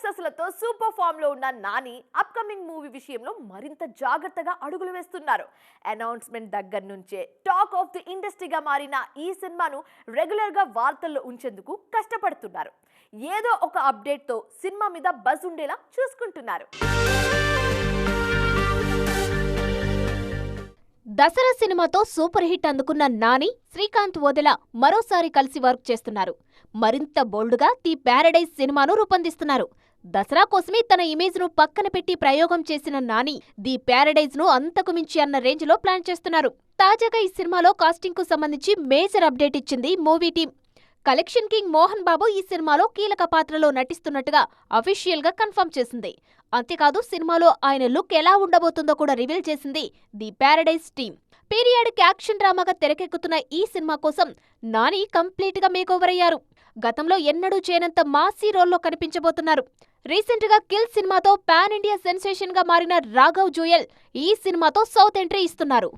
సక్సెస్లతో super ఫామ్లో ఉన్న Nani upcoming movie విషయంలో మరింత జాగ్రత్తగా అడుగులు వేస్తున్నారు. అనౌన్స్మెంట్ దగ్గర నుంచే టాక్ ఆఫ్ ది ఇండస్ట్రీగా మారిన ఈ సినిమాను రెగ్యులర్గా వార్తల్లో ఉంచేందుకు కష్టపడుతున్నారు. ఏదో ఒక అప్డేట్తో సినిమా మీద బజ్ ఉండేలా చూసుకుంటున్నారు. దసరా సినిమాతో సూపర్ హిట్ అందుకున్న నాని శ్రీకాంత్ వదిల మరోసారి కలిసి వర్క్ చేస్తున్నారు. మరింత బోల్డ్గా ది ప్యారడైజ్ సినిమాను రూపొందిస్తున్నారు. దసరా కోసమే తన ఇమేజ్ను పక్కన పెట్టి ప్రయోగం చేసిన నాని ది ప్యారడైజ్ను అంతకుమించి అంతకు మించి అన్న రేంజ్లో ప్లాన్ చేస్తున్నారు. తాజాగా ఈ సినిమాలో కాస్టింగ్కు సంబంధించి మేజర్ అప్డేట్ ఇచ్చింది movie team. Collection king Mohan Babu ఈ సినిమాలో కీలక పాత్రలో నటిస్తున్నట్టుగా అఫీషియల్గా కన్ఫర్మ్ చేసింది. అంతేకాదు సినిమాలో ఆయన లుక్ ఎలా ఉండబోతుందో కూడా రివీల్ చేసింది the Paradise team. Periodic action డ్రామాగా తెరకెక్కుతున్న ఈ సినిమా కోసం నాని కంప్లీట్గా మేకోవర్ అయ్యారు. గతంలో ఎన్నడూ చేయనంత మాసీ రోల్లో కనిపించబోతున్నారు. రీసెంట్గా కిల్ సినిమాతో పాన్ ఇండియా సెన్సేషన్గా మారిన రాఘవ్ జోయల్ ఈ సినిమాతో సౌత్ ఎంట్రీ ఇస్తున్నారు.